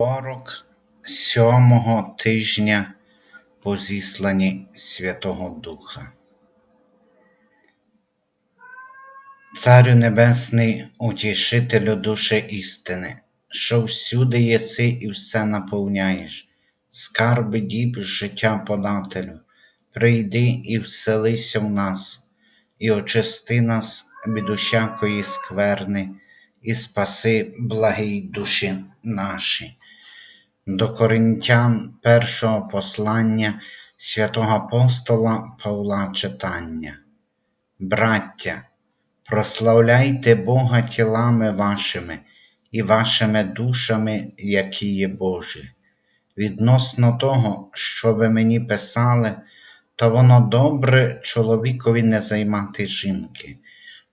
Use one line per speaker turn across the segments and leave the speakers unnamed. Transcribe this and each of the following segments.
Сорок сьомого тижня по зісланні Святого Духа. Царю Небесний, утішителю душі істини, що всюди єси і все наповняєш, скарби діб життя подателю, прийди і вселися в нас, і очисти нас від усякої скверни, і спаси благій душі наші. До Коринтян першого послання святого апостола Павла читання. Браття, прославляйте Бога тілами вашими і вашими душами, які є Божі. Відносно того, що ви мені писали, то воно добре чоловікові не займати жінки.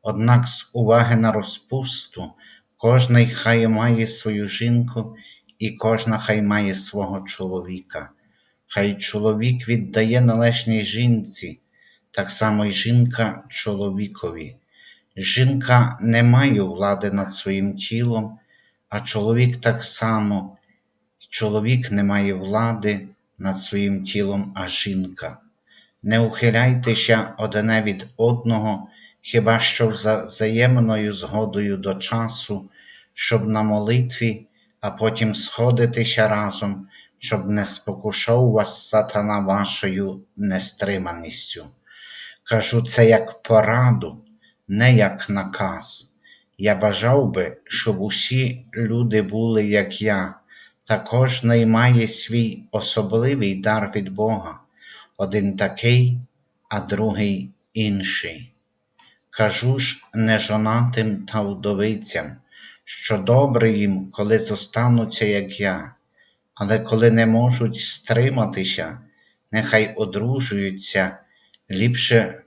Однак з уваги на розпусту, кожний хай має свою жінку, і кожна хай має свого чоловіка. Хай чоловік віддає належній жінці, так само й жінка чоловікові. Жінка не має влади над своїм тілом, а чоловік так само, чоловік не має влади над своїм тілом, а жінка. Не ухиляйтеся одне від одного, хіба що за взаємною згодою до часу, щоб на молитві, а потім сходитися разом, щоб не спокушав вас сатана вашою нестриманістю. Кажу це як пораду, не як наказ. Я бажав би, щоб усі люди були, як я, та кожний має свій особливий дар від Бога, один такий, а другий інший. Кажу ж нежонатим та вдовицям, що добре їм, коли зостануться, як я, але коли не можуть стриматися, нехай одружуються, ліпше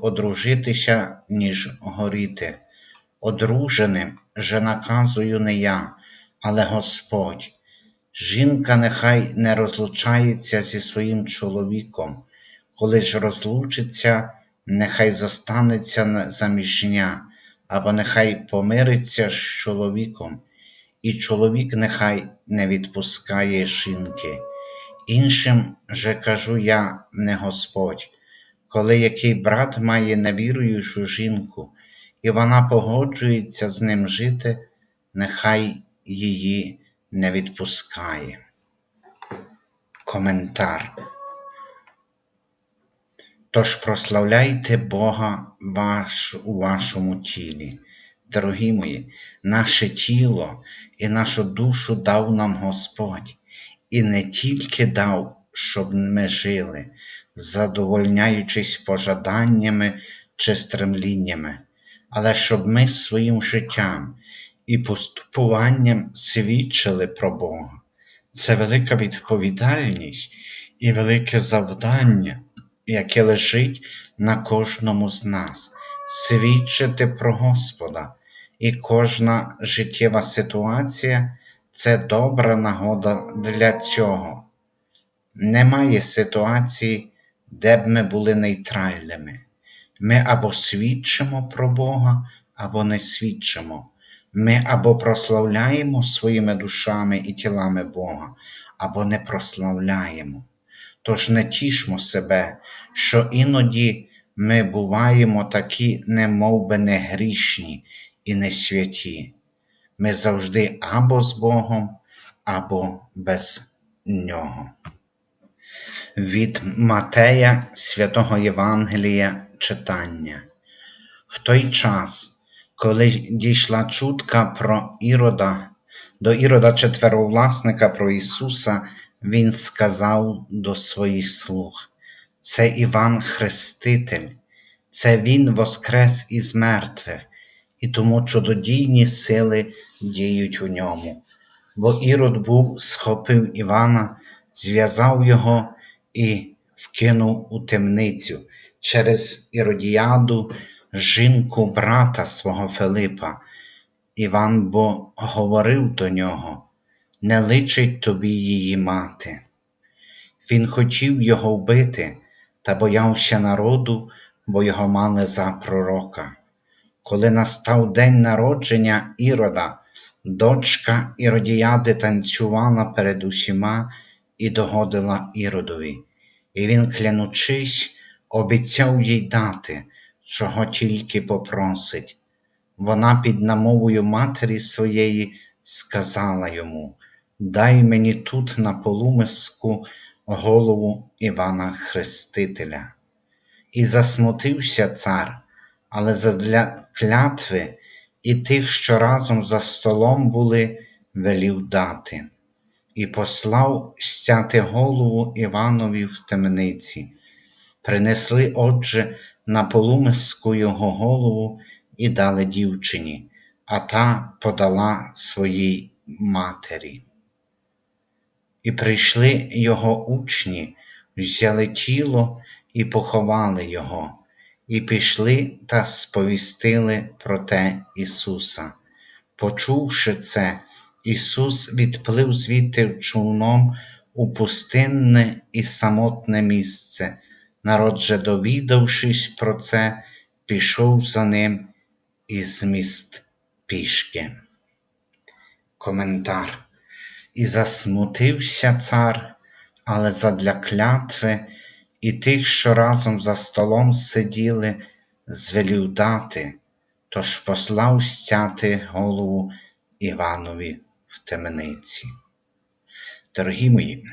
одружитися, ніж горіти. Одруженим же наказую не я, але Господь. Жінка нехай не розлучається зі своїм чоловіком, коли ж розлучиться, нехай зостанеться заміжня, або нехай помириться з чоловіком, і чоловік нехай не відпускає жінки. Іншим же кажу я, не Господь, коли який брат має невіруючу жінку, і вона погоджується з ним жити, нехай її не відпускає. Коментар. Тож прославляйте Бога ваш, у вашому тілі. Дорогі мої, наше тіло і нашу душу дав нам Господь, і не тільки дав, щоб ми жили, задовольняючись пожаданнями чи стремліннями, але щоб ми своїм життям і поступуванням свідчили про Бога. Це велика відповідальність і велике завдання, яке лежить на кожному з нас свідчити про Господа, і кожна життєва ситуація це добра нагода для цього. Немає ситуації, де б ми були нейтральними. Ми або свідчимо про Бога, або не свідчимо. Ми або прославляємо своїми душами і тілами Бога, або не прославляємо. Тож не тішмо себе, що іноді ми буваємо такі, не би не грішні і не святі. Ми завжди або з Богом, або без Нього. Від Матея Святого Євангелія читання. В той час, коли дійшла чутка про Ірода, до Ірода четверовласника про Ісуса, Він сказав до своїх слуг: Це Іван Хреститель, це Він воскрес із мертвих, і тому чудодійні сили діють у ньому. Бо Ірод був, схопив Івана, зв'язав його і вкинув у темницю через Іродіаду, жінку брата свого Филипа. Іван бо говорив до нього, не личить тобі її мати. Він хотів його вбити та боявся народу, бо його мали за пророка. Коли настав день народження Ірода, Дочка Іродіяди танцювала перед усіма і догодила Іродові, і він, клянучись, обіцяв їй дати, чого тільки попросить. Вона під намовою матері своєї сказала йому: Дай мені тут на полумиску голову Івана Хрестителя. І засмутився цар, але задля клятви і тих, що разом за столом були, велів дати, і послав стяти голову Іванові в темниці. Принесли, отже, на полумиску його голову і дали дівчині, а та подала своїй матері. І прийшли його учні, взяли тіло і поховали його, і пішли та сповістили про те Ісуса. Почувши це, Ісус відплив звідти човном у пустинне і самотне місце. Народ же, довідавшись про це, пішов за ним із міст пішки. Коментар. І засмутився цар, але задля клятви і тих, що разом за столом сиділи, звелів дати, тож послав стяти голову Іванові в темниці. Дорогі мої,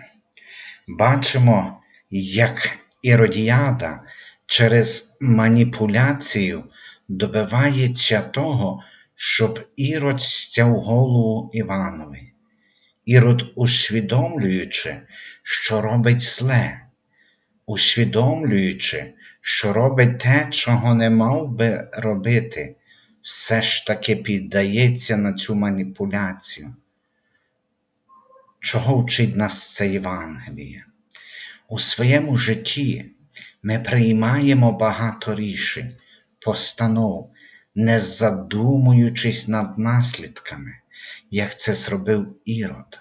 бачимо, як Іродіада через маніпуляцію добивається того, щоб Ірод стяв голову Іванові. Ірод, усвідомлюючи, що робить зле, усвідомлюючи, що робить те, чого не мав би робити, все ж таки піддається на цю маніпуляцію. Чого вчить нас це Євангеліє? У своєму житті ми приймаємо багато рішень, постанов, не задумуючись над наслідками, як це зробив Ірод.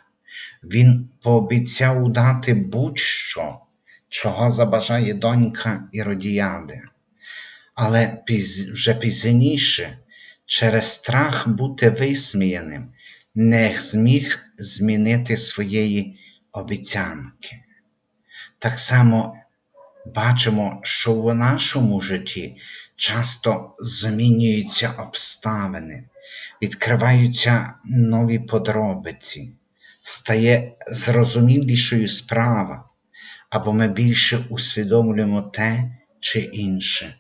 Він пообіцяв дати будь-що, чого забажає донька Іродіяди. Але вже пізніше, через страх бути висміяним, не зміг змінити своєї обіцянки. Так само бачимо, що в нашому житті часто змінюються обставини, відкриваються нові подробиці, стає зрозумілішою справа, або ми більше усвідомлюємо те чи інше.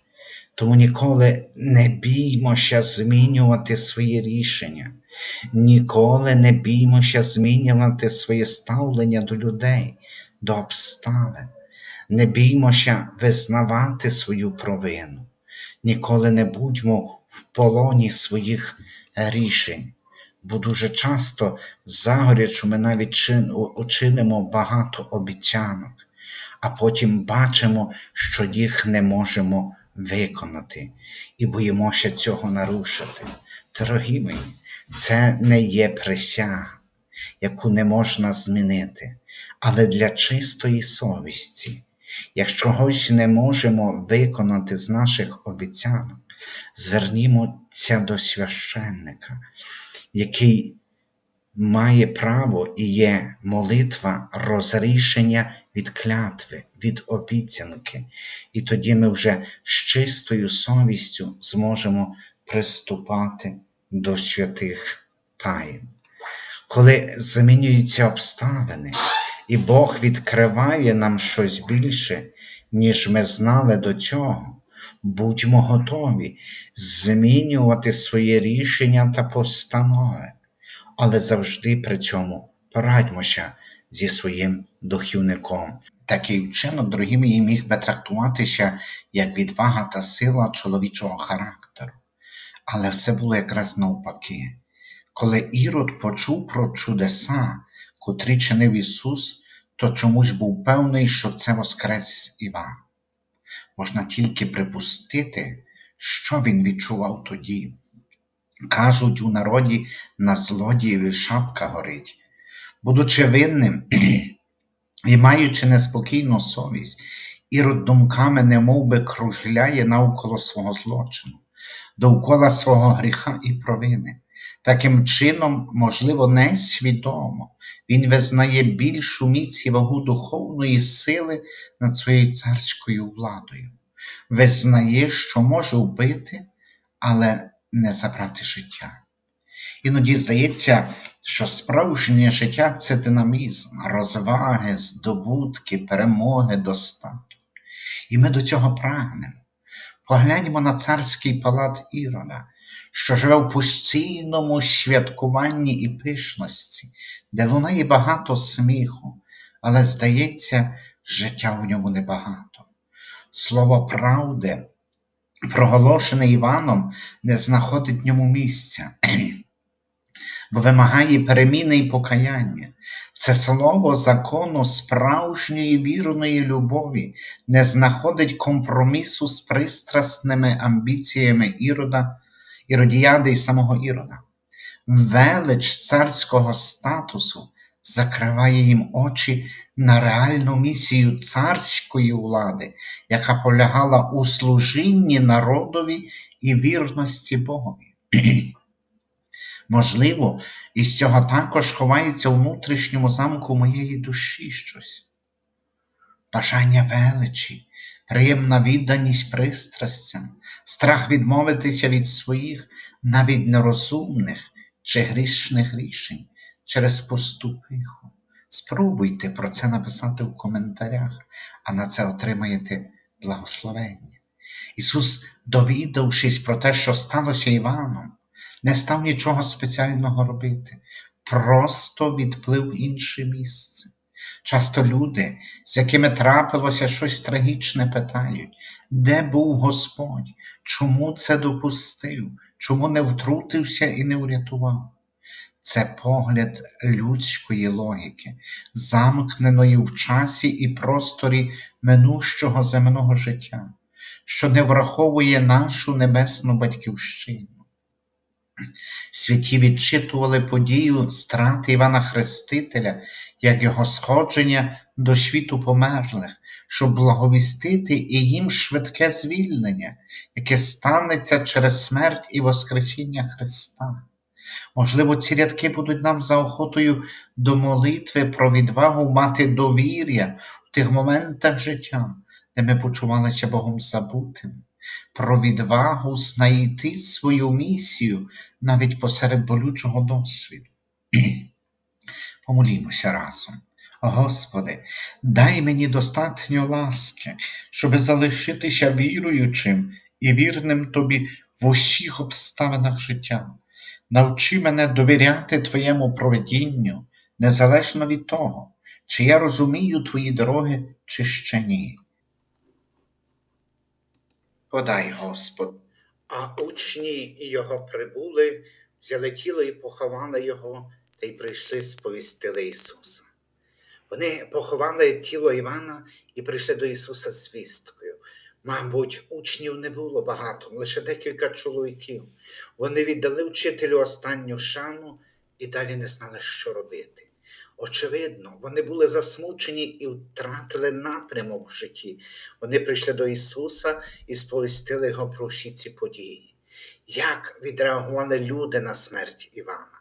Тому ніколи не біймося змінювати свої рішення, ніколи не біймося змінювати своє ставлення до людей, до обставин, не біймося визнавати свою провину, ніколи не будьмо в полоні своїх рішень, бо дуже часто загорячу ми навіть чин- учинимо багато обіцянок, а потім бачимо, що їх не можемо виконати і боїмося цього нарушити. Дорогі мої, це не є присяга, яку не можна змінити, але для чистої совісті. Якщо чогось не можемо виконати з наших обіцянок, звернімося до священника, який має право і є молитва розрішення від клятви, від обіцянки, і тоді ми вже з чистою совістю зможемо приступати до святих таїн. Коли змінюються обставини, і Бог відкриває нам щось більше, ніж ми знали до цього, будьмо готові змінювати свої рішення та постанови, але завжди при цьому порадьмося зі своїм духівником. Такий вчинок, дорогі мої, міг би трактуватися як відвага та сила чоловічого характеру. Але все було якраз навпаки. Коли Ірод почув про чудеса, котрі чинив Ісус, то чомусь був певний, що це воскрес Іван. Можна тільки припустити, що він відчував тоді. Кажуть у народі на злодієві шапка горить. Будучи винним і маючи неспокійну совість, Ірод думками немов би кружляє навколо свого злочину, довкола свого гріха і провини. Таким чином, можливо, несвідомо, він визнає більшу міць і вагу духовної сили над своєю царською владою, визнає, що може вбити, але не забрати життя. Іноді здається, що справжнє життя це динамізм, розваги, здобутки, перемоги, достаток. І ми до цього прагнемо. Погляньмо на царський палат Ірода, що живе в постійному святкуванні і пишності, де лунає багато сміху, але, здається, життя в ньому небагато. Слово правди, проголошене Іваном, не знаходить в ньому місця, бо вимагає переміни і покаяння. Це слово закону справжньої вірної любові не знаходить компромісу з пристрасними амбіціями Ірода, Іродіяди і самого Ірода. Велич царського статусу закриває їм очі на реальну місію царської влади, яка полягала у служінні народові і вірності Богові. Можливо, із цього також ховається у внутрішньому замку моєї душі щось. Бажання величі, приємна відданість пристрастям, страх відмовитися від своїх, навіть нерозумних чи грішних рішень через пусту пиху. Спробуйте про це написати в коментарях, а на це отримаєте благословення. Ісус, довідавшись про те, що сталося Іваном, не став нічого спеціального робити, просто відплив інше місце. Часто люди, з якими трапилося щось трагічне, питають, де був Господь, чому це допустив, чому не втрутився і не врятував. Це погляд людської логіки, замкненої в часі і просторі минущого земного життя, що не враховує нашу небесну батьківщину. Святі відчитували подію страти Івана Хрестителя як його сходження до світу померлих, щоб благовістити і їм швидке звільнення, яке станеться через смерть і Воскресіння Христа. Можливо, ці рядки будуть нам заохотою до молитви про відвагу мати довір'я в тих моментах життя, де ми почувалися Богом забутими, про відвагу знайти свою місію навіть посеред болючого досвіду. Помолімося разом. Господи, дай мені достатньо ласки, щоби залишитися віруючим і вірним Тобі в усіх обставинах життя. Навчи мене довіряти Твоєму проведінню, незалежно від того, чи я розумію Твої дороги, чи ще ні. Подай, Господь.
А учні його прибули, взяли тіло і поховали його, та й прийшли сповістили Ісуса. Вони поховали тіло Івана і прийшли до Ісуса з вісткою. Мабуть, учнів не було багато, лише декілька чоловіків. Вони віддали вчителю останню шану і далі не знали, що робити. Очевидно, вони були засмучені і втратили напрямок в житті. Вони прийшли до Ісуса і сповістили Його про всі ці події. Як відреагували люди на смерть Івана?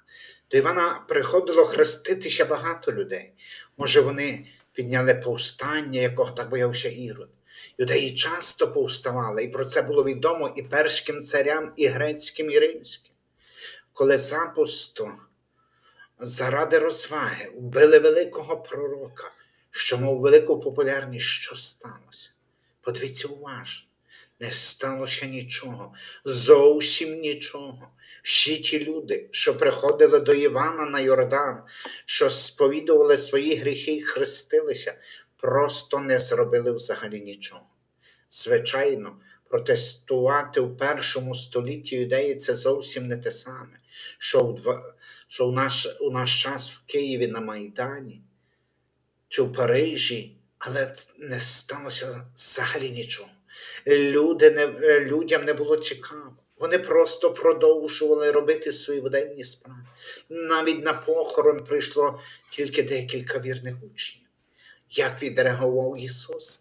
До Івана приходило хреститися багато людей. Може, вони підняли повстання, якого так боявся Ірод. Юдеї часто повставали, і про це було відомо і перським царям, і грецьким, і римським. Коли запусто заради розваги вбили великого пророка, що мав велику популярність, що сталося. Подивіться уважно, не сталося нічого, зовсім нічого. Всі ті люди, що приходили до Івана на Йордан, що сповідували свої гріхи і хрестилися, просто не зробили взагалі нічого. Звичайно, протестувати в першому столітті юдеї це зовсім не те саме, що, в що у, наш, у наш час в Києві на Майдані чи в Парижі, але не сталося взагалі нічого. Люди не, людям не було цікаво. Вони просто продовжували робити свої буденні справи. Навіть на похорон прийшло тільки декілька вірних учнів. Як відреагував Ісус?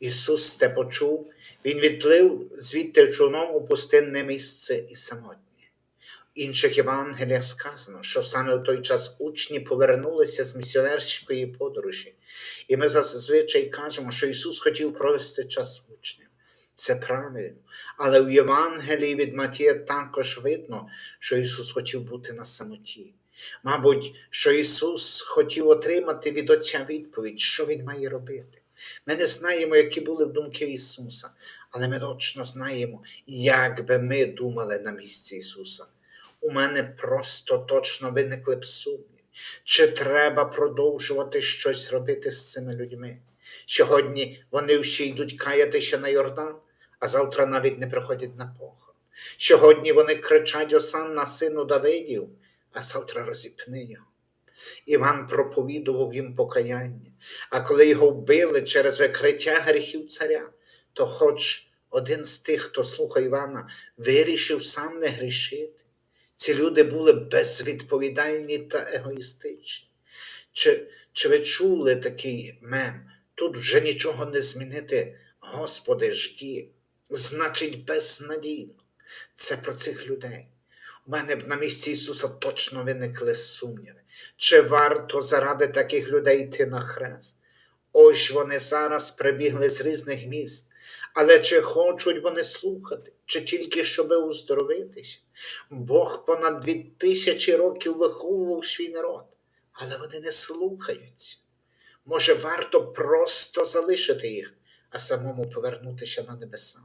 Ісус те почув, Він відплив звідти човном у пустинне місце і самотнє. Інших Євангеліях сказано, що саме в той час учні повернулися з місіонерської подорожі. І ми зазвичай кажемо, що Ісус хотів провести час з учнем. Це правильно. Але в Євангелії від Матія також видно, що Ісус хотів бути на самоті. Мабуть, що Ісус хотів отримати від Отця відповідь, що Він має робити. Ми не знаємо, які були думки Ісуса, але ми точно знаємо, як би ми думали на місці Ісуса. У мене просто точно виникли б сумніви, чи треба продовжувати щось робити з цими людьми. Сьогодні вони всі йдуть каятися на Йордан, а завтра навіть не приходять на похорон. Сьогодні вони кричать Осанна сину Давидів, а завтра розіпни його. Іван проповідував їм покаяння, а коли його вбили через викриття гріхів царя, то хоч один з тих, хто слухав Івана, вирішив сам не грішити. Ці люди були безвідповідальні та егоїстичні. Чи, чи ви чули такий мем? Тут вже нічого не змінити, Господи жді, значить безнадійно. Це про цих людей. У мене б на місці Ісуса точно виникли сумніви. Чи варто заради таких людей йти на хрест? Ось вони зараз прибігли з різних міст, але чи хочуть вони слухати, чи тільки щоби уздоровитися? Бог понад дві тисячі років виховував свій народ, але вони не слухаються. Може, варто просто залишити їх, а самому повернутися на небеса?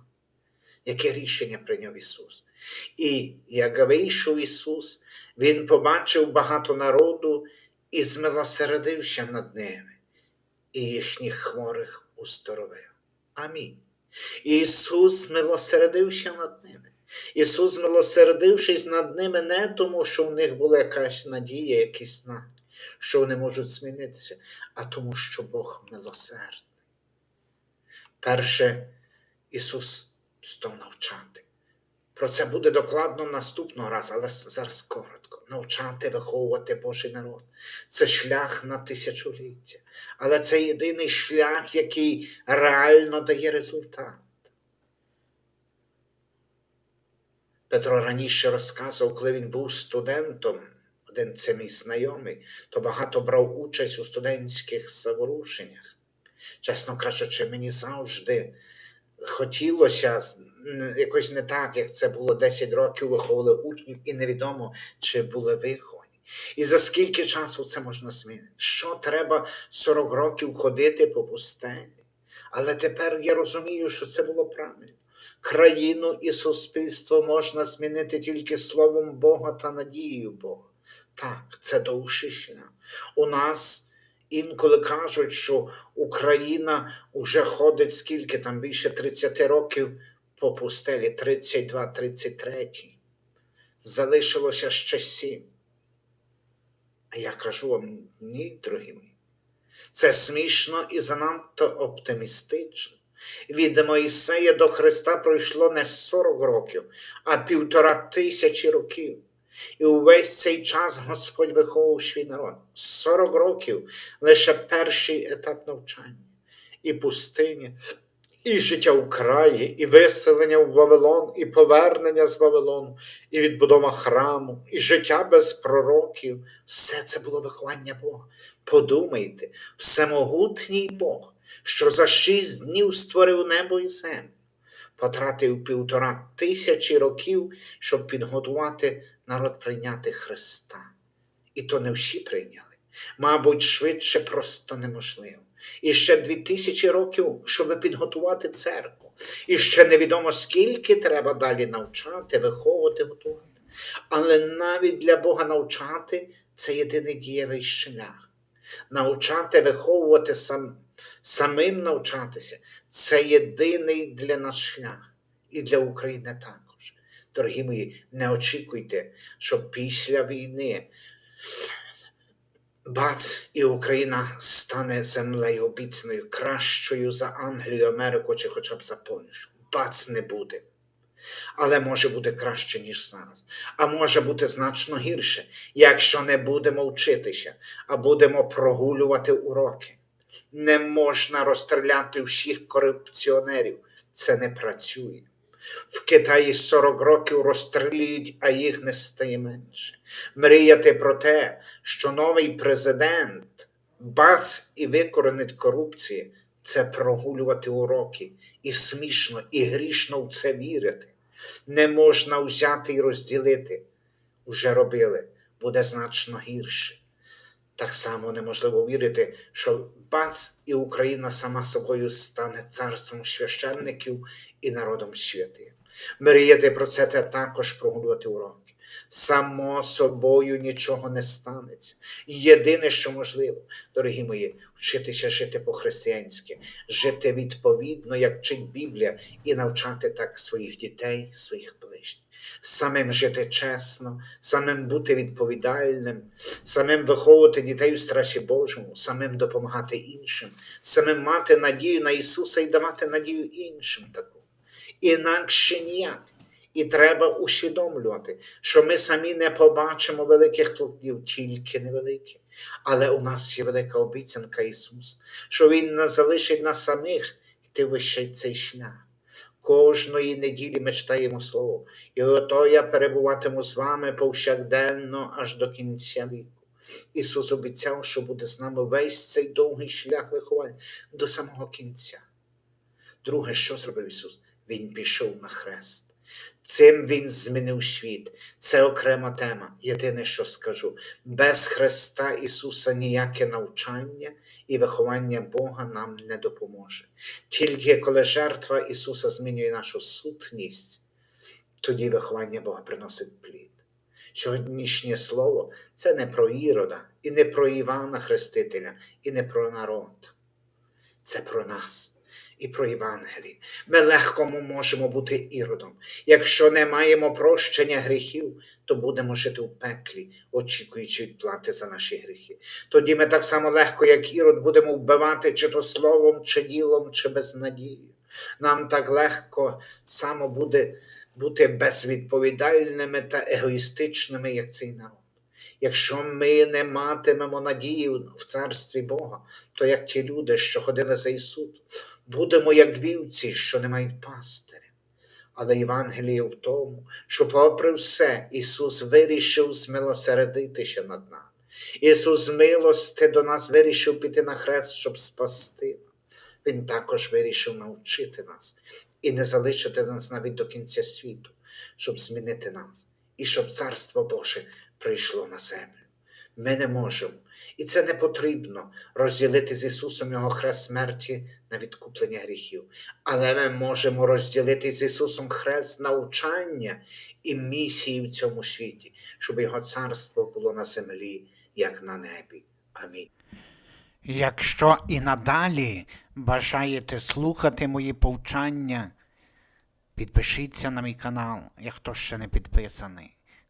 Яке рішення прийняв Ісус? І як вийшов Ісус, Він побачив багато народу і змилосердився над ними, і їхніх хворих уздоровив. Амінь. Ісус милосердився над ними. Ісус, милосердившись над ними, не тому, що в них була якась надія, якийсь знак, що вони можуть змінитися, а тому, що Бог милосердний. Перше, Ісус став навчати. Про це буде докладно наступного разу, але зараз коротко. Навчати, виховувати Божий народ. Це шлях на тисячоліття. Але це єдиний шлях, який реально дає результат. Петро раніше розказував, коли він був студентом, один це мій знайомий, то багато брав участь у студентських заворушеннях. Чесно кажучи, мені завжди хотілося якось не так, як це було 10 років, виховували учнів, і невідомо, чи були виховані. І за скільки часу це можна змінити? Що треба 40 років ходити по пустелі? Але тепер я розумію, що це було правильно. Країну і суспільство можна змінити тільки словом Бога та надією Бога. Так, це довший шлях. У нас інколи кажуть, що Україна вже ходить скільки там більше 30 років по пустелі, 32-33. Залишилося ще сім. А я кажу вам, ні, дорогі мої. Це смішно і занадто оптимістично. Від Моїсея до Христа пройшло не 40 років, а півтора тисячі років. І увесь цей час Господь виховував свій народ. 40 років лише перший етап навчання, і пустиня, і життя в краї, і виселення в Вавилон, і повернення з Вавилону, і відбудова храму, і життя без пророків. Все це було виховання Бога. Подумайте, всемогутній Бог, що за шість днів створив небо і землю, потратив півтора тисячі років, щоб підготувати народ прийняти Христа. І то не всі прийняли. Мабуть, швидше просто неможливо. І ще дві тисячі років, щоб підготувати церкву. І ще невідомо скільки треба далі навчати, виховувати, готувати. Але навіть для Бога навчати це єдиний дієвий шлях. Навчати, виховувати сам, самим навчатися це єдиний для нас шлях. І для України також. Дорогі мої, не очікуйте, що після війни бац, і Україна стане землею обіцяною, кращою за Англію, Америку чи хоча б за Польщу. Бац не буде. Але може бути краще, ніж зараз. А може бути значно гірше, якщо не будемо вчитися, а будемо прогулювати уроки. Не можна розстріляти всіх корупціонерів. Це не працює. В Китаї 40 років розстрілюють, а їх не стає менше. Мріяти про те, що новий президент бац і викоренить корупцію, це прогулювати уроки. І смішно, і грішно в це вірити. Не можна взяти і розділити. Уже робили, буде значно гірше. Так само неможливо вірити, що бац і Україна сама собою стане царством священників і народом святим. Мріяти про це те також прогулювати уроки. Само собою нічого не станеться. Єдине, що можливо, дорогі мої, вчитися жити по-християнськи, жити відповідно, як вчить Біблія, і навчати так своїх дітей, своїх ближніх самим жити чесно, самим бути відповідальним, самим виховувати дітей у страші Божому, самим допомагати іншим, самим мати надію на Ісуса і давати надію іншим таку. Інакше ніяк. І треба усвідомлювати, що ми самі не побачимо великих плодів, тільки невеликі. Але у нас є велика обіцянка Ісуса, що Він не залишить нас самих йти вище цей шлях. Кожної неділі ми читаємо Слово, і ото я перебуватиму з вами повсякденно аж до кінця віку. Ісус обіцяв, що буде з нами весь цей довгий шлях виховання до самого кінця. Друге, що зробив Ісус? Він пішов на хрест. Цим Він змінив світ. Це окрема тема. Єдине, що скажу: без Христа Ісуса ніяке навчання і виховання Бога нам не допоможе. Тільки коли жертва Ісуса змінює нашу сутність, тоді виховання Бога приносить плід. Сьогоднішнє слово це не про Ірода, і не про Івана Хрестителя, і не про народ. Це про нас і про Євангелії. Ми легко можемо бути іродом. Якщо не маємо прощення гріхів, то будемо жити в пеклі, очікуючи відплати за наші гріхи. Тоді ми так само легко, як ірод, будемо вбивати чи то словом, чи ділом, чи безнадією. Нам так легко само буде бути безвідповідальними та егоїстичними, як цей народ. Якщо ми не матимемо надії в царстві Бога, то як ті люди, що ходили за Ісусом, будемо як вівці, що не мають пастиря. Але Євангеліє в тому, що, попри все, Ісус вирішив змилосередитися над нами. Ісус з милости до нас вирішив піти на хрест, щоб спасти. Він також вирішив навчити нас і не залишити нас навіть до кінця світу, щоб змінити нас і щоб Царство Боже прийшло на землю. Ми не можемо, і це не потрібно розділити з Ісусом Його хрест смерті на відкуплення гріхів. Але ми можемо розділити з Ісусом хрест навчання і місії в цьому світі, щоб Його царство було на землі, як на небі. Амінь.
Якщо і надалі бажаєте слухати мої повчання, підпишіться на мій канал, як хто ще не підписаний.